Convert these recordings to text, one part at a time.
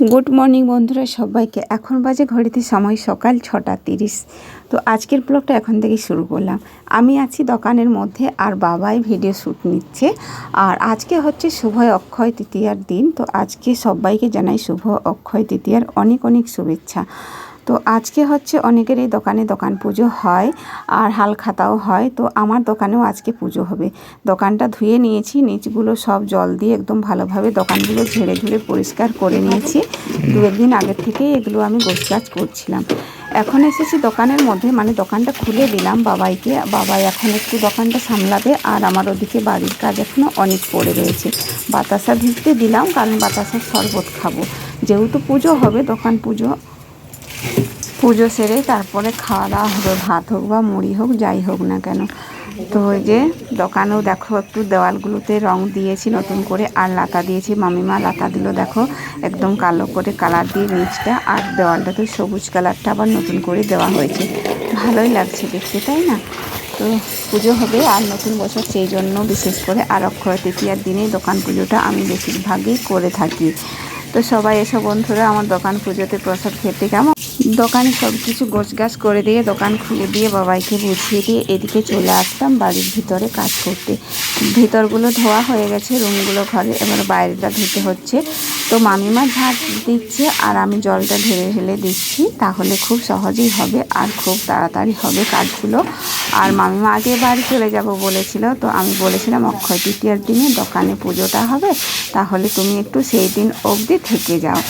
Good morning বন্ধুরা, সবাইকে। এখন বাজে ঘড়িতে সময় সকাল ছটা তিরিশ। তো আজকের ব্লগটা এখন থেকে শুরু করলাম। আমি আছি দোকানের মধ্যে আর বাবাই ভিডিও শ্যুট নিচ্ছে। আর আজকে হচ্ছে শুভ অক্ষয় তৃতীয়ার দিন। তো আজকে সবাইকে জানাই শুভ অক্ষয় তৃতীয়ার অনেক অনেক শুভেচ্ছা। তো আজকে হচ্ছে অনেকের এই দোকানে দোকান পুজো হয় আর হাল খাতাও হয়, তো আমার দোকানেও আজকে পুজো হবে। দোকানটা ধুয়ে নিয়েছি, নিচগুলো সব জল দিয়ে একদম ভালোভাবে দোকানগুলো ঝেড়ে ঝুড়ে পরিষ্কার করে নিয়েছি। দু একদিন আগের থেকেই এগুলো আমি গোছগাছ করছিলাম। এখন এসেছি দোকানের মধ্যে মানে দোকানটা খুলে দিলাম বাবাইকে। বাবাই এখন একটু দোকানটা সামলাবে আর আমার ওদিকে বাড়ির কাজ এখনও অনেক পড়ে রয়েছে। বাতাসা ভিজতে দিলাম, কারণ বাতাসার শরবত খাব। যেহেতু পুজো হবে, দোকান পুজো পুজো সেরে তারপরে খাওয়া দাওয়া হবে, ভাত হোক বা মুড়ি হোক, যাই হোক না কেন। তো ওই যে দোকানেও দেখো একটু দেওয়ালগুলোতে রং দিয়েছি, নতুন করে আর লাতা দিয়েছি। মামিমা লাতা দিল, দেখো একদম কালো করে কালার দিয়ে নিচটা আর দেওয়ালটাতে সবুজ কালারটা আবার নতুন করে দেওয়া হয়েছে। ভালোই লাগছে দেখতে, তাই না? তো পুজো হবে আর নতুন বছর, সেই জন্য বিশেষ করে আর অক্ষয় তৃতীয়ার দিনেই দোকান পুজোটা আমি বেশিরভাগই করে থাকি। তো সবাই এসব বন্ধুরা, আমার দোকান পুজোতে প্রসাদ খেতে কেমন? দোকানে সব কিছু গোছগাছ করে দিয়ে দোকান খুলে দিয়ে বাবাইকে বুঝিয়ে দিয়ে এদিকে চলে আসতাম বাড়ির ভিতরে কাজ করতে। ভিতরগুলো ধোয়া হয়ে গেছে, রুমগুলো ঘরে, এবার বাইরেটা ধুতে হচ্ছে। তো মামিমা ঝাঁট দিচ্ছে আর আমি জলটা ঢেলে ঢেলে দিচ্ছি, তাহলে খুব সহজেই হবে আর খুব তাড়াতাড়ি হবে কাজগুলো। আর মামিমা আগে বাড়ি চলে যাব বলেছিল, তো আমি বলেছিলাম অক্ষয় তৃতীয়ার দিনে দোকানে পুজোটা হবে, তাহলে তুমি একটু সেই দিন অবধি থেকে যাও।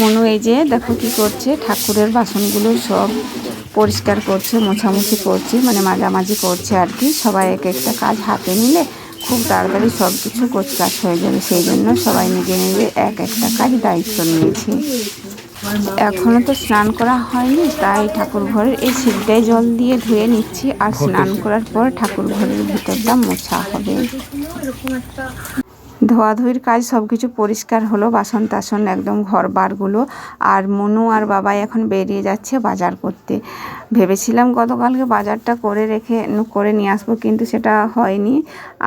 মনু এই যে দেখো কি করছে ঠাকুরের বাসনগুলো সব পরিষ্কার করছে মোছামুছি করছে মানে মাঝামাঝি করছে আর কি। সবাই এক একটা কাজ হাতে নিলে খুব তাড়াতাড়ি সব কিছু কোচকাজ হয়ে যাবে। সেই জন্য সবাই নিজে নিজে এক একটা কাজ দায়িত্ব নিয়েছে। এখনও তো স্নান করা হয়নি তাই ঠাকুর ঘরের এই সিটটায় জল দিয়ে ধুয়ে নিচ্ছি। আর স্নান করার পর ঠাকুর ঘরের ভিতরটা মোছা হবে। ধোয়াধুয়ির কাজ সব কিছু পরিষ্কার হলো বাসন টাসন একদম ঘর বারগুলো। আর মনু আর বাবাই এখন বেরিয়ে যাচ্ছে বাজার করতে। ভেবেছিলাম গতকালকে বাজারটা করে রেখে করে নিয়ে আসব, কিন্তু সেটা হয়নি।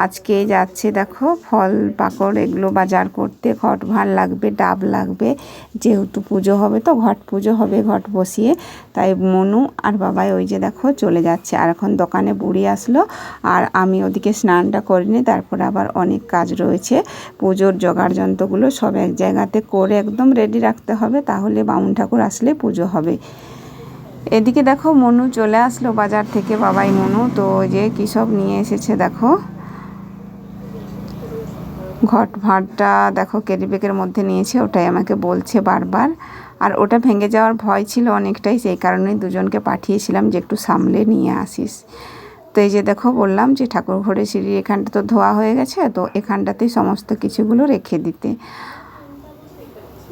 আজকে যাচ্ছে দেখো, ফল, পাকড় এগুলো বাজার করতে। ঘট ভার লাগবে, ডাব লাগবে। যেহেতু পুজো হবে তো ঘট পুজো হবে, ঘট বসিয়ে। তাই মনু আর বাবাই ওই যে দেখো চলে যাচ্ছে। আর এখন দোকানে বুড়ি আসলো। আর আমি ওদিকে স্নানটা করিনি, তারপর আবার অনেক কাজ রয়েছে। পুজোর জোগাড় যন্ত্রগুলো সব এক জায়গাতে করে একদম রেডি রাখতে হবে, তাহলে বামুন ঠাকুর আসলে পুজো হবে। এদিকে দেখো মনু চলে আসলো বাজার থেকে, বাবাই মনু, তো যে কী সব নিয়ে এসেছে দেখো। ঘট ভাঁড়টা দেখো ক্যারিব্যাগের মধ্যে নিয়েছে, ওটাই আমাকে বলছে বারবার। আর ওটা ভেঙে যাওয়ার ভয় ছিল অনেকটাই, সেই কারণেই দুজনকে পাঠিয়েছিলাম যে একটু সামলে নিয়ে আসিস। তো এই যে দেখো বললাম যে ঠাকুর ঘরে সিঁড়ি এখানটা তো ধোয়া হয়ে গেছে, তো এখানটাতেই সমস্ত কিছুগুলো রেখে দিতে।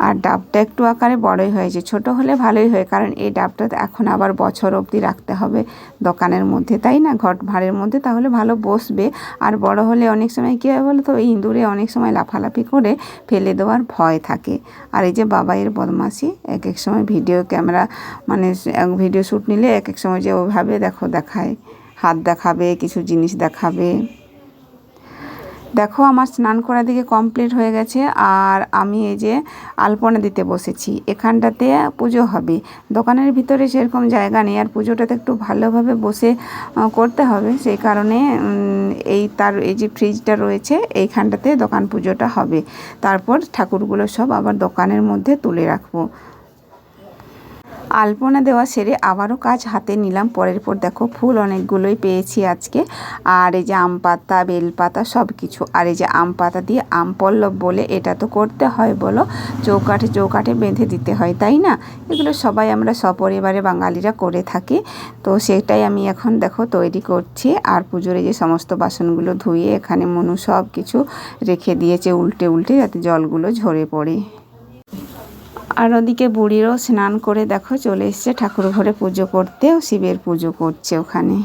আর ডাবটা একটু আকারে বড়ই হয়েছে, ছোট হলে ভালোই হয়, কারণ এই ডাবটা এখন আবার বছর অবধি রাখতে হবে দোকানের মধ্যে, তাই না? ঘট ভাড়ের মধ্যে, তাহলে ভালো বসবে। আর বড় হলে অনেক সময় কী হয় বলো তো ইঁদুরে অনেক সময় লাফালাফি করে ফেলে দেওয়ার ভয় থাকে। আর এই যে বাবাইয়ের বদমাসি এক এক সময় ভিডিও ক্যামেরা মানে ভিডিও শ্যুট নিলে এক এক সময় যে ওভাবে দেখো দেখায়। হাত দেখাবে, কিছু জিনিস দেখাবে। দেখো, আমার স্নান করা দিকে কমপ্লিট হয়ে গেছে, আর আমি এই যে আলপনা দিতে বসেছি। এখানটাতে পুজো হবে। দোকানের ভিতরে সেরকম জায়গা নেই, আর পুজোটাতে একটু ভালোভাবে বসে করতে হবে। সেই কারণে এই তার, এই যে ফ্রিজটা রয়েছে, এইখানটাতে দোকান পুজোটা হবে। তারপর ঠাকুরগুলো সব আবার দোকানের মধ্যে তুলে রাখব। আলপনা দেওয়া সেরে আবারও কাজ হাতে নিলাম। পরের পর দেখো ফুল অনেকগুলোই পেয়েছি আজকে। আর এই যে আম পাতা বেলপাতা সব কিছু আর এই যে আম পাতা দিয়ে আম পল্লব বলে এটা তো করতে হয় বলো। চৌকাঠে চৌকাঠে বেঁধে দিতে হয়, তাই না? এগুলো সবাই আমরা সপরিবারে বাঙালিরা করে থাকি। তো সেটাই আমি এখন দেখো তৈরি করছি। আর পুজোর এই যে সমস্ত বাসনগুলো ধুয়ে এখানে মনু সব কিছু রেখে দিয়েছে উল্টে উল্টে যাতে জলগুলো ঝরে পড়ে। আর ওদিকে বুড়িরও স্নান করে দেখো চলে এসছে, ঠাকুর ঘরে পুজো করতে ও শিবের পুজো করছে ওখানে।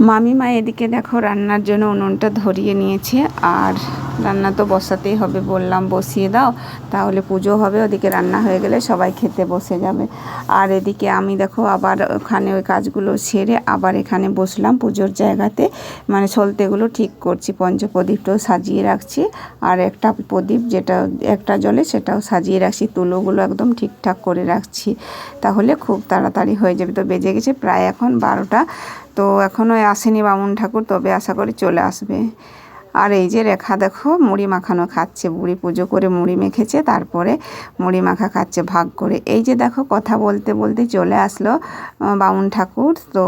মামিমা এদিকে দেখো রান্নার জন্য উনুনটা ধরিয়ে নিয়েছে আর রান্না তো বসাতেই হবে বললাম, বসিয়ে দাও। তাহলে পুজো হবে, ওদিকে রান্না হয়ে গেলে সবাই খেতে বসে যাবে। আর এদিকে আমি দেখো আবার ওখানে ওই কাজগুলো সেরে আবার এখানে বসলাম পুজোর জায়গাতে। মানে সলতেগুলো ঠিক করছি, পঞ্চপ্রদীপটাও সাজিয়ে রাখছি। আর একটা প্রদীপ যেটা, একটা জলে সেটাও সাজিয়ে রাখছি, তুলোগুলো একদম ঠিকঠাক করে রাখছি। তাহলে খুব তাড়াতাড়ি হয়ে যাবে। তো বেজে গেছে প্রায় এখন বারোটা। তো এখনও আসেনি বামুন ঠাকুর, তবে আশা করি চলে আসবে। আর এই যে রেখা দেখো, মুড়ি মাখানো খাচ্ছে। বুড়ি পুজো করে মুড়ি মেখেছে, তারপরে মুড়ি মাখা খাচ্ছে ভাগ করে। এই যে দেখো, কথা বলতে বলতে চলে আসলো বামুন ঠাকুর। তো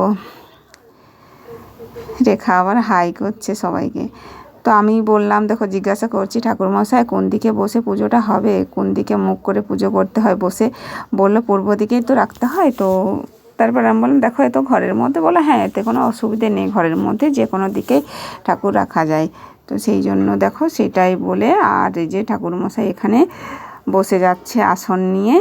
রেখা আবার হাই করছে সবাইকে। তো আমি বললাম, দেখো, জিজ্ঞাসা করছি ঠাকুরমশাই, কোন দিকে বসে পুজোটা হবে? কোন দিকে মুখ করে পুজো করতে হয়? বসে বলল, পূর্ব দিকেই তো রাখতে হয়। তো তারপর আমি বললাম, দেখো এত ঘরের মধ্যে। বলে হ্যাঁ এতে কোনো অসুবিধে নেই। ঘরের মধ্যে যে কোনো দিকেই ঠাকুর রাখা যায়। তো সেই জন্য দেখো সেটাই বলে আর এই যে ঠাকুরমশাই এখানে বসে যাচ্ছে আসন নিয়ে।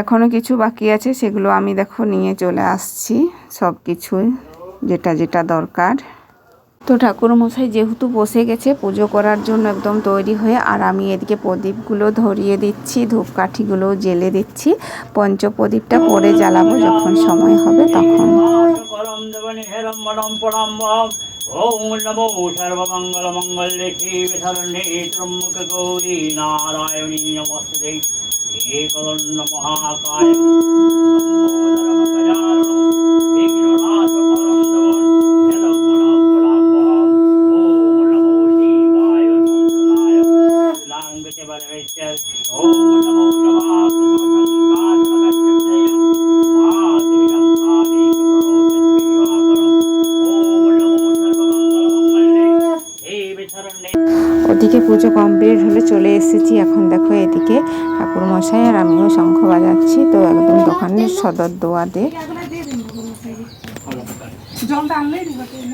এখনও কিছু বাকি আছে, সেগুলো আমি দেখো নিয়ে চলে আসছি সব কিছুই যেটা যেটা দরকার। তো ঠাকুর মশাই যেহেতু বসে গেছে, পুজো করার জন্য একদম তৈরি হয়ে, আর আমি এদিকে প্রদীপগুলো ধরিয়ে দিচ্ছি ধূপকাঠিগুলো জেলে দিচ্ছি। পঞ্চপ্রদীপটা পরে জ্বালাবো যখন সময় হবে তখন। মহাকায় ওদিকে পুজো কমপ্লিট হলে চলে এসেছি। এখন দেখো এদিকে ঠাকুর মশাই আর আমিও শঙ্খ বাজাচ্ছি। তো একদম দোকানের সদর দোয়াতে গণেশাদি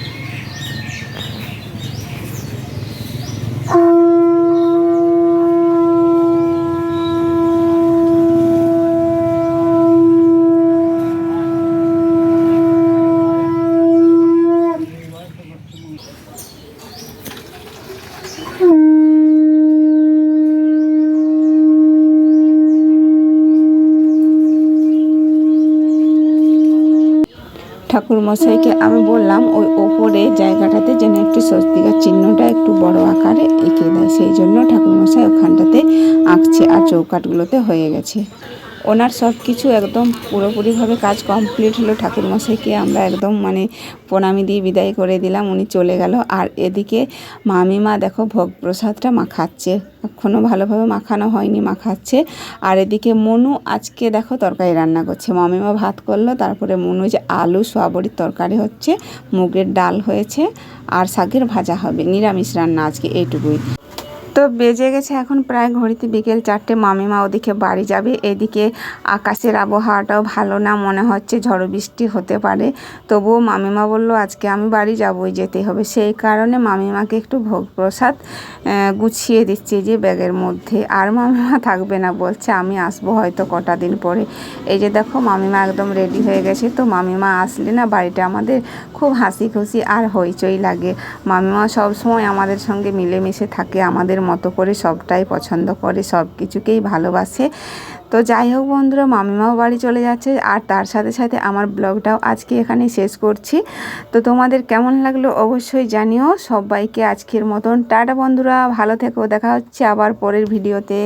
ঠাকুর মশাইকে আমি বললাম, ওই ওপরে জায়গাটাতে যেন একটু স্বস্তিকার চিহ্নটা একটু বড় আকারে এঁকে দেয়। সেই জন্য ঠাকুর মশাই ওখানটাতে আঁকছে আর চৌকাটগুলোতে হয়ে গেছে। ওনার সব কিছু একদম পুরোপুরিভাবে কাজ কমপ্লিট হলো ঠাকুর মশাইকে আমরা একদম মানে প্রণামী দিয়ে বিদায় করে দিলাম, উনি চলে গেল। আর এদিকে মামিমা দেখো ভোগ প্রসাদটা মাখাচ্ছে এখনও ভালোভাবে মাখানো হয়নি মাখাচ্ছে আর এদিকে মনু আজকে দেখো তরকারি রান্না করছে। মামিমা ভাত করল, তারপরে মনু যে আলু সোয়াবড়ির তরকারি হচ্ছে, মুগের ডাল হয়েছে, আর শাকের ভাজা হবে। নিরামিষ রান্না আজকে এইটুকুই। তো বেজে গেছে এখন প্রায় ঘড়িতে বিকেল চারটে। মামিমা ওদিকে বাড়ি যাবে। এদিকে আকাশের আবহাওয়াটাও ভালো না, মনে হচ্ছে ঝড় বৃষ্টি হতে পারে। তবুও মামিমা বলল, আজকে আমি বাড়ি যাবই যেতে হবে। সেই কারণে মামিমাকে একটু ভোগ প্রসাদ গুছিয়ে দিচ্ছি যে ব্যাগের মধ্যে। আর মামিমা থাকবে না, বলছে, আমি আসব হয়তো কটা দিন পরে। এই যে দেখো, মামিমা একদম রেডি হয়ে গেছে। তো মামিমা আসলে না, বাড়িটা আমাদের খুব হাসি খুশি আর হইচই লাগে। মামিমা সবসময় আমাদের সঙ্গে মিলেমিশে থাকে, আমাদের মতো করে সবটাই পছন্দ করে, সব কিছুকেই ভালোবাসে। তো যাই হোক বন্ধুরা, মামিমাও বাড়ি চলে যাচ্ছে আর তার সাথে সাথে আমার ব্লগটাও আজকে এখানে শেষ করছি। তো তোমাদের কেমন লাগল অবশ্যই জানিও। সবাইকে আজকের মতন, টাটা বন্ধুরা, ভালো থেকো, দেখা হচ্ছে আবার পরের ভিডিওতে।